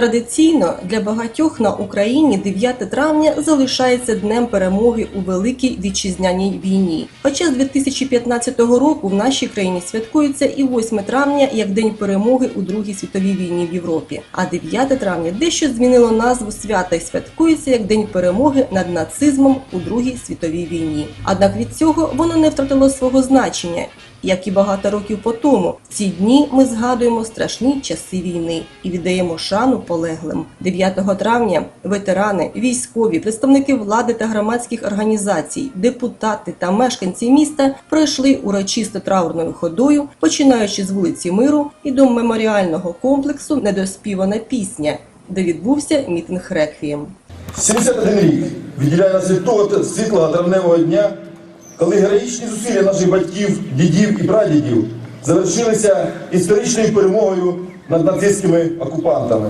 Традиційно для багатьох на Україні 9 травня залишається днем перемоги у великій вітчизняній війні. Хоча з 2015 року в нашій країні святкується і 8 травня як День перемоги у Другій світовій війні в Європі. А 9 травня дещо змінило назву свята і святкується як День перемоги над нацизмом у Другій світовій війні. Однак від цього воно не втратило свого значення. Як і багато років по тому, в ці дні ми згадуємо страшні часи війни і віддаємо шану полеглим. 9 травня ветерани, військові, представники влади та громадських організацій, депутати та мешканці міста пройшли урочисто траурною ходою, починаючи з вулиці Миру і до меморіального комплексу Недоспівана пісня, де відбувся мітинг реквієм. 71 рік відділяє від того світлого травневого дня, коли героїчні зусилля наших батьків, дідів і прадідів завершилися історичною перемогою над нацистськими окупантами.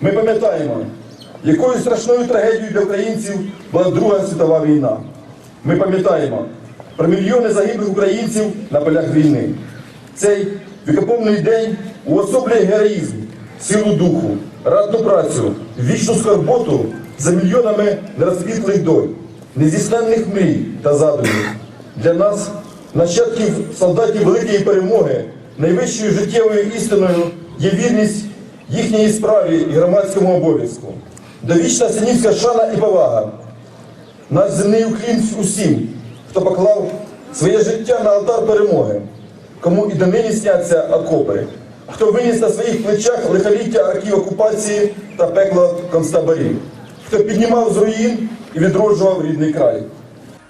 Ми пам'ятаємо, якою страшною трагедією для українців була Друга світова війна. Ми пам'ятаємо про мільйони загиблих українців на полях війни. Цей вікоповний день уособлює героїзм, силу духу, радну працю, вічну скорботу за мільйонами нерозквітлих доль, нездійсненних мрій та задумів. Для нас, нащадків солдатів великої перемоги, найвищою життєвою істиною є вірність їхньої справі і громадському обов'язку. Довічна синівська шана і повага наш земний уклін усім, хто поклав своє життя на алтар перемоги, кому і донині сняться окопи, хто виніс на своїх плечах лихоліття років окупації та пекло концтаборів, хто піднімав з руїн і відроджував рідний край.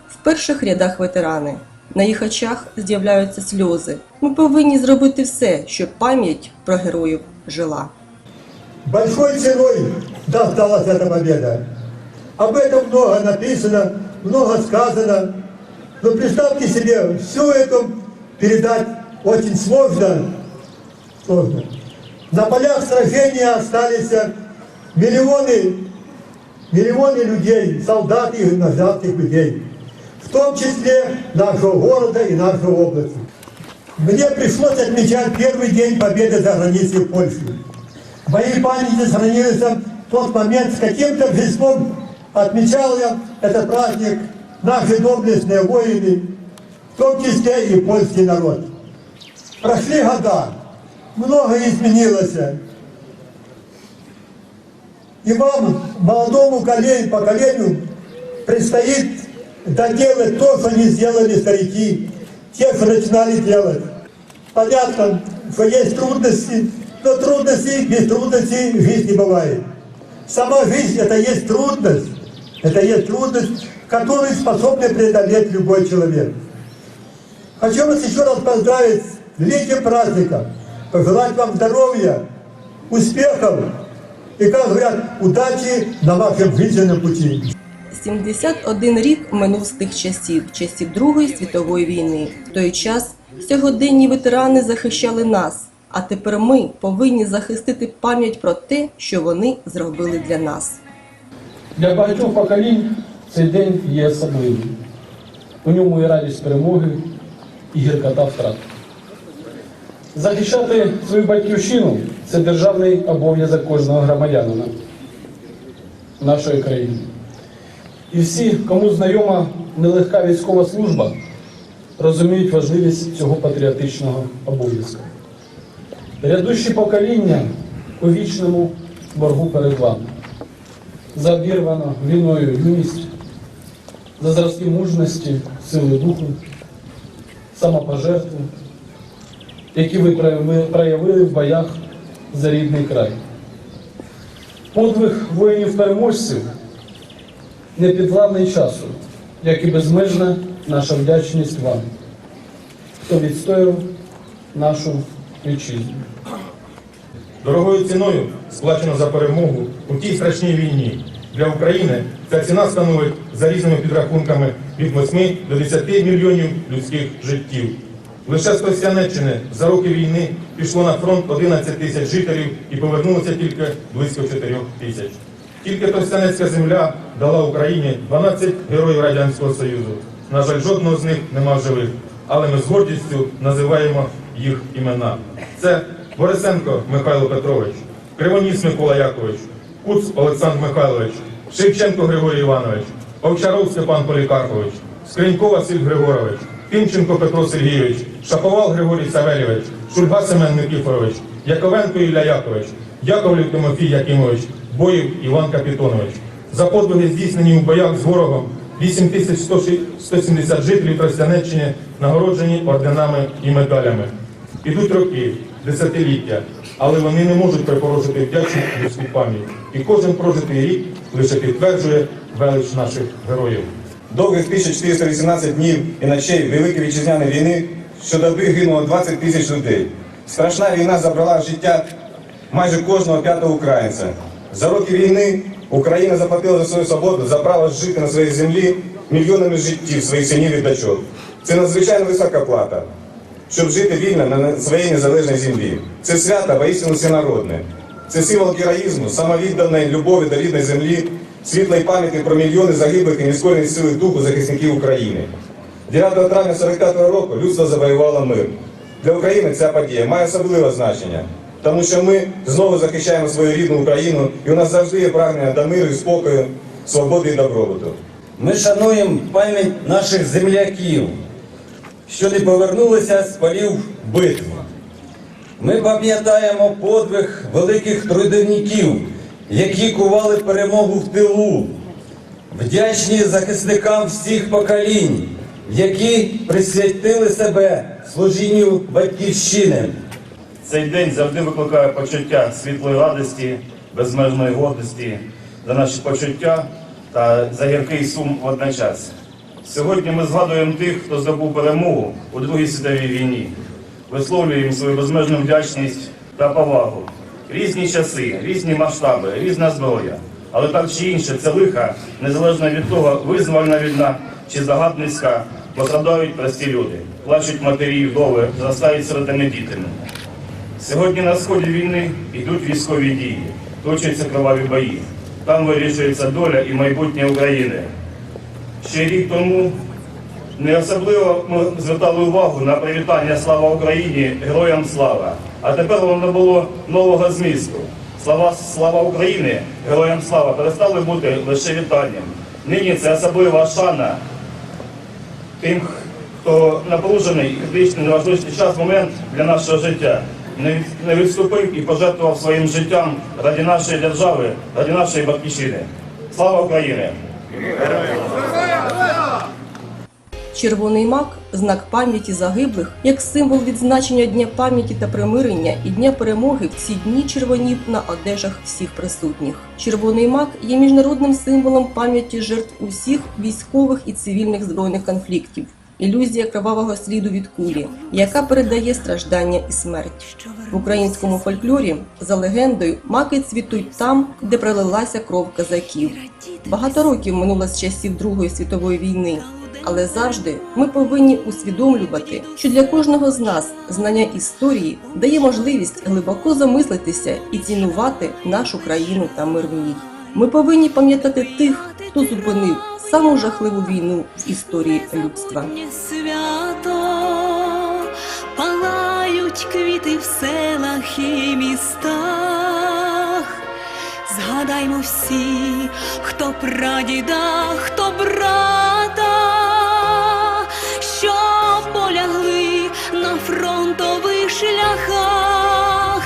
В перших рядах ветерани. На їх очах з'являються сльози. Ми повинні зробити все, щоб пам'ять про героїв жила. Большой ценой досталась эта победа. Об этом много написано, много сказано. Но представьте себе, все это передать очень сложно. сложно. На полях сражения остались миллионы, миллионы людей, солдат и нажатых людей. В том числе нашего города и нашей области. Мне пришлось отмечать первый день победы за границей Польши. В моей памяти сохранился тот момент, с каким торжеством отмечал я этот праздник наши доблестные воины, в том числе и польский народ. Прошли года, многое изменилось. И вам, молодому коле- поколению, предстоит доделать то, что не сделали старики, те, что начинали делать. Понятно, что есть трудности, но трудностей, без трудностей жизнь не бывает. Сама жизнь это есть трудность, это есть трудность, которую способен преодолеть любой человек. Хочу вас еще раз поздравить с великим праздником, пожелать вам здоровья, успехов и, как говорят, удачи на вашем жизненном пути. 71 рік минув з тих часів, часів Другої світової війни. В той час сьогоденні ветерани захищали нас. А тепер ми повинні захистити пам'ять про те, що вони зробили для нас. Для багатьох поколінь цей день є особливим. У ньому і радість перемоги, і гіркота втрат. Захищати свою батьківщину це державний обов'язок кожного громадянина нашої країни. І всі, кому знайома нелегка військова служба, розуміють важливість цього патріотичного обов'язку. Рядущі покоління у вічному боргу перед вами за обірвану війною юність, за зразки мужності, сили духу, самопожертву, які ви проявили в боях за рідний край. Подвиг воїнів-переможців не непідвладний часу, як і безмежна наша вдячність вам, хто відстояв нашу вітчизну. Дорогою ціною сплачено за перемогу у тій страшній війні. Для України ця ціна становить за різними підрахунками від 8 до 10 мільйонів людських життів. Лише з Тростянеччини за роки війни пішло на фронт 11 тисяч жителів і повернулося тільки близько 4 тисяч. Тільки Тростянецька земля дала Україні 12 героїв Радянського Союзу. На жаль, жодного з них нема живих, але ми з гордістю називаємо їх імена. Це Борисенко Михайло Петрович, Кривоніс Микола Якович, Куц Олександр Михайлович, Шевченко Григорій Іванович, Овчаров Степан Полікарпович, Скринько Василь Григорович, Тимченко Петро Сергійович, Шаповал Григорій Савельович, Шульга Семен Никифорович, Яковенко Ілля Якович, Яковлів Тимофій Якимович, Боїв Іван Капітонович. За подвиги, здійснені у боях з ворогом, 8170 жителів Тростянеччини нагороджені орденами і медалями. Ідуть роки, десятиліття, але вони не можуть припорожити вдячну людську пам'ять. І кожен прожитий рік лише підтверджує велич наших героїв. Довгих 1418 днів і ночей Великої вітчизняної війни щодоби гинуло 20 тисяч людей. Страшна війна забрала життя майже кожного п'ятого українця. За роки війни Україна заплатила за свою свободу, за право жити на своїй землі мільйонами життів своїх синів і дочок. Це надзвичайно висока плата, щоб жити вільно на своїй незалежній землі. Це свято воістину всенародне. Це символ героїзму, самовідданої любові до рідної землі, світлої пам'яті про мільйони загиблих і нескореної сили духу захисників України. 9 травня 45-го року людство завоювало мир. Для України ця подія має особливе значення, тому що ми знову захищаємо свою рідну Україну, і у нас завжди є прагнення до миру і спокою, свободи і добробуту. Ми шануємо пам'ять наших земляків, що не повернулися з полів битв. Ми пам'ятаємо подвиг великих трудівників, які кували перемогу в тилу, вдячні захисникам всіх поколінь, які присвятили себе служінню батьківщини. Цей день завжди викликає почуття світлої радості, безмежної гордості за наші почуття та за гіркий сум водночас. Сьогодні ми згадуємо тих, хто здобув перемогу у Другій світовій війні, висловлюємо свою безмежну вдячність та повагу. Різні часи, різні масштаби, різна зброя. Але так чи інше, це лиха, незалежно від того, визвольна війна чи загадницька, пострадають прості люди, плачуть матері і вдови, зростають сиротами дітями. Сьогодні на сході війни йдуть військові дії, точаться кроваві бої. Там вирішується доля і майбутнє України. Ще рік тому не особливо ми звертали увагу на привітання Слава Україні, героям слава. А тепер воно було нового змісту. Слава слава України, героям слава перестали бути лише вітанням. Нині це особлива шана тим, хто напружений і критичний неважливий час момент для нашого життя. Не відступив і пожертвував своїм життям ради нашої держави, ради нашої батьківщини. Слава Україні! Червоний мак знак пам'яті загиблих, як символ відзначення Дня пам'яті та примирення і Дня перемоги в ці дні червонів на одежах всіх присутніх. Червоний мак є міжнародним символом пам'яті жертв усіх військових і цивільних збройних конфліктів. Ілюзія кровавого сліду від кулі, яка передає страждання і смерть. В українському фольклорі за легендою маки цвітуть там, де пролилася кров козаків. Багато років минуло з часів Другої світової війни, але завжди ми повинні усвідомлювати, що для кожного з нас знання історії дає можливість глибоко замислитися і цінувати нашу країну та мир в ній. Ми повинні пам'ятати тих, хто зупинив саму жахливу війну в історії людства. Свято палають квіти в селах і містах. Згадаймо всі, хто прадіда, хто брата, шляхах,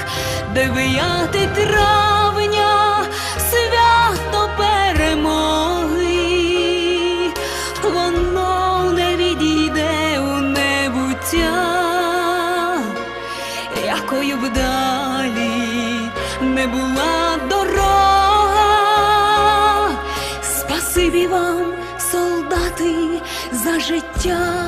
9 травня свято перемоги, воно не відійде у небуття, якою б далі не була дорога. Спасибі вам, солдати, за життя.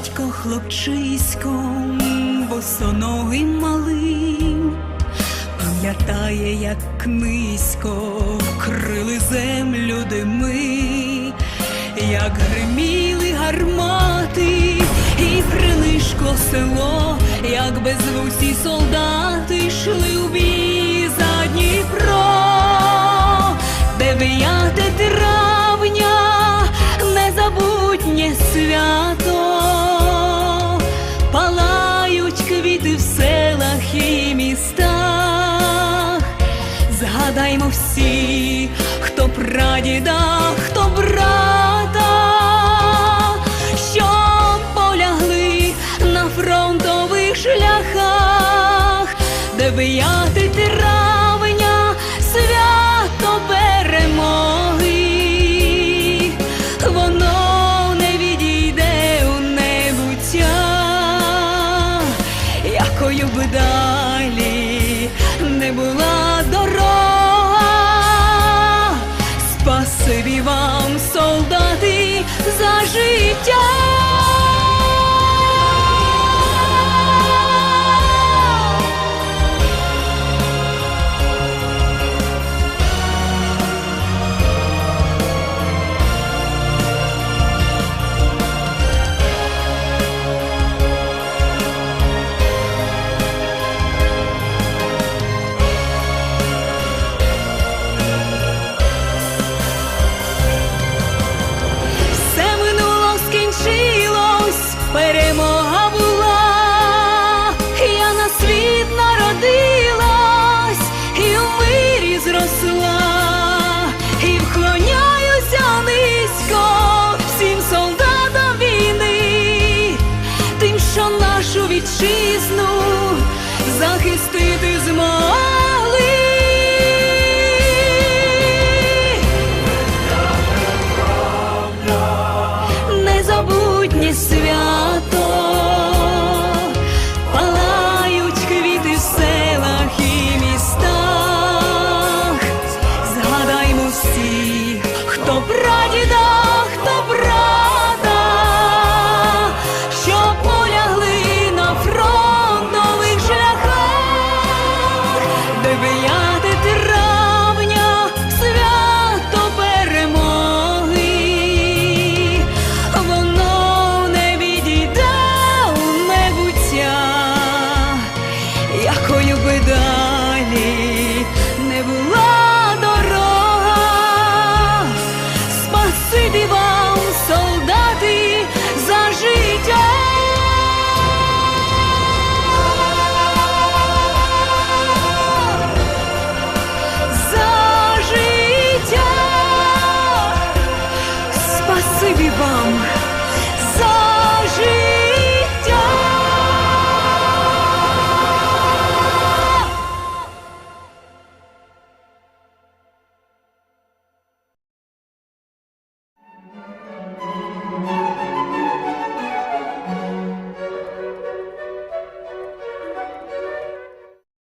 Батько хлопчиськом, босоногим малим, пам'ятає, як низько крили землю дими, як гриміли гармати, і принишко село, як безвусі солдати йшли у бій прадіда, хто брата, що полягли на фронтових шляхах, дев'яте травня, свято перемоги, воно не відійде у небуття, якою б далі не була дорога. Вам, солдати, за життя.